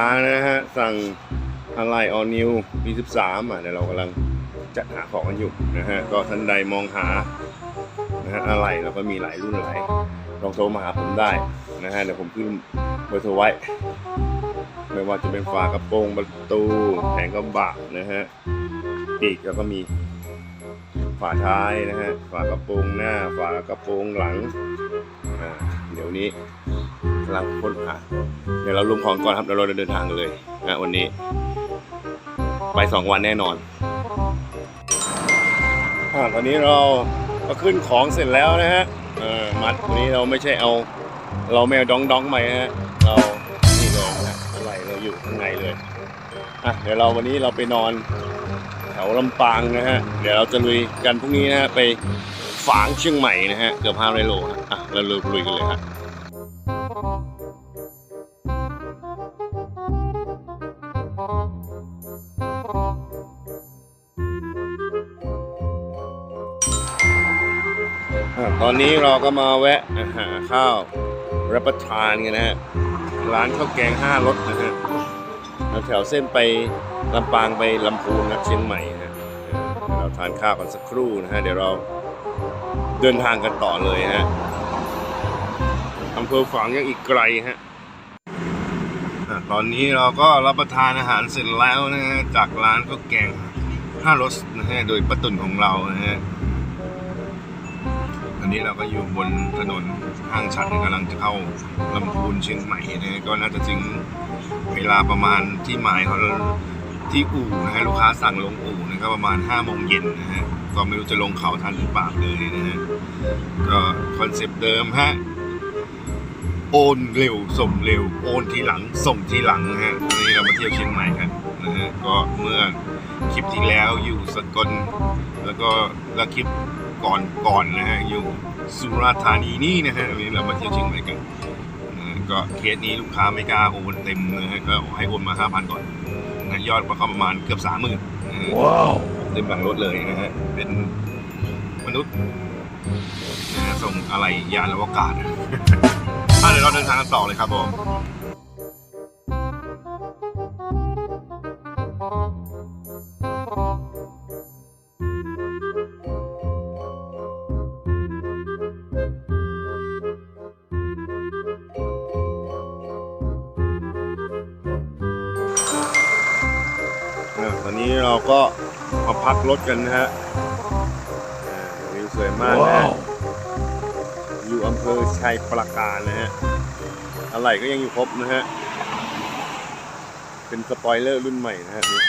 ค้านะฮะ สั่งอะไรออนิวปี13 อะเดี๋ยวเรากำลังจัดหาของกันอยู่นะฮะ ก็ท่านใดมองหานะฮะอะไรเราก็มีหลายรุ่นหลายลองโทรมาหาผมได้นะฮะเดี๋ยวผมขึ้นเบอร์โทรไว้ ไม่ว่าจะเป็นฝากระโปรงประตูแผงกระบะนะฮะปีกแล้วก็มีฝาท้ายนะฮะฝากระโปรงหน้าฝากระโปรงหลังอ่าเดี๋ยวนี้ำลังค้นหาเดี๋ยวเราลงของก่อนครับเดี๋ยวเราเดินทางกันเลยนะวันนี้ ไปสองวันแน่นอนอาตอนนี้เราก็ขึ้นของเสร็จแล้วนะฮะเออมัดวันนี้เราไม่ใช่เอา เราไม่เอาดองดองๆไปฮะเรานี่เลยนะอะไรเราอยู่ข้างในเลยอะเดี๋ยวเราวันนี้เราไปนอนแถวลำปางนะฮะเดี๋ยวเราจะลุยกันพรุ่งนี้นะฮะไปฝางเชียงใหม่นะฮะเกือบห้าร้อยโลอะเราลุยกันเลยฮะ ตอนนี้เราก็มาแวะหาข้าวรับประทานกันนะฮะ ร้านข้าวแกงห้ารสนะฮะแถวเส้นไปลำปางไปลำพูนนะเชียงใหม่ฮะเราทานข้าวกันสักครู่นะฮะ เดี๋ยวเราเดินทางกันต่อเลยฮะอำเภอฝางยังอีกไกลฮะตอนนี้เราก็รับประทานอาหารเสร็จแล้วนะฮะจากร้านข้าวแกงห้ารสนะฮะโดยป้าตุ่นของเรานะฮะ นนี้เราก็อยู่บนถนนห้างฉัดกำลังจะเข้าลำพูนเชียงใหม่นะก็น่าจะถึงเวลาประมาณที่หมายเขาที่อู่นะฮะลูกค้าสั่งลงอู่นะครับประมาณ5้าโมงเย็นนะฮะก็ไม่รู้จะลงเขาทันหรือเปล่าเลยนะฮะก็คอนเซปต์เดิมฮะโอนเร็วส่งเร็ว โอนทีหลังส่งทีหลังนะฮะวันนี้เรามาเที่ยวเชียงใหม่กันนะฮะก็เมื่อคลิปที่แล้วอยู่สกลแล้วก็แล้วคลิป ก่อนก่อนนะฮะอยู่สุราษฎร์ธานีนี่นะฮะวันนี้เรามาเที่ยวเชียงใหม่กันนะฮะก็เคสนี้ลูกค้าไม่กล้าโอนเต็มนะฮะก็ให้โอนมา5,000ก่อนนะยอดก็ประมาณเกือบ30,000นะฮะว้าวเต็มหลังรถเลยนะฮะเป็นมนุษย์นะฮะส่งอะไรยานอวกาศอะเดี๋ยวเราเดินทางกันต่อเลยครับผม นนี้เราก็มาพักรถกันนะฮะอ่าวิวสวยมากนะว้าฮะวอยู่อำเภอชัยปราการนะฮะอะไรก็ยังอยู่ครบนะฮะ เป็นสปอยเลอร์รุ่นใหม่นะฮะนี่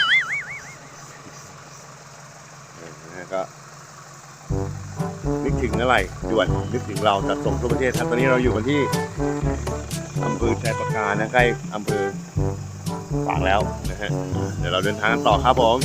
นะฮะก็นึกถึงอะไรด่วนนึกถึงเราจัดส่งทั่วประเทศครับตอนนี้เราอยู่กันที่อำเภอชัยปราการนะใกล้อำเภอ ฝางแล้วนะฮะเดี๋ยวเราเดินทางกันต่อครับผม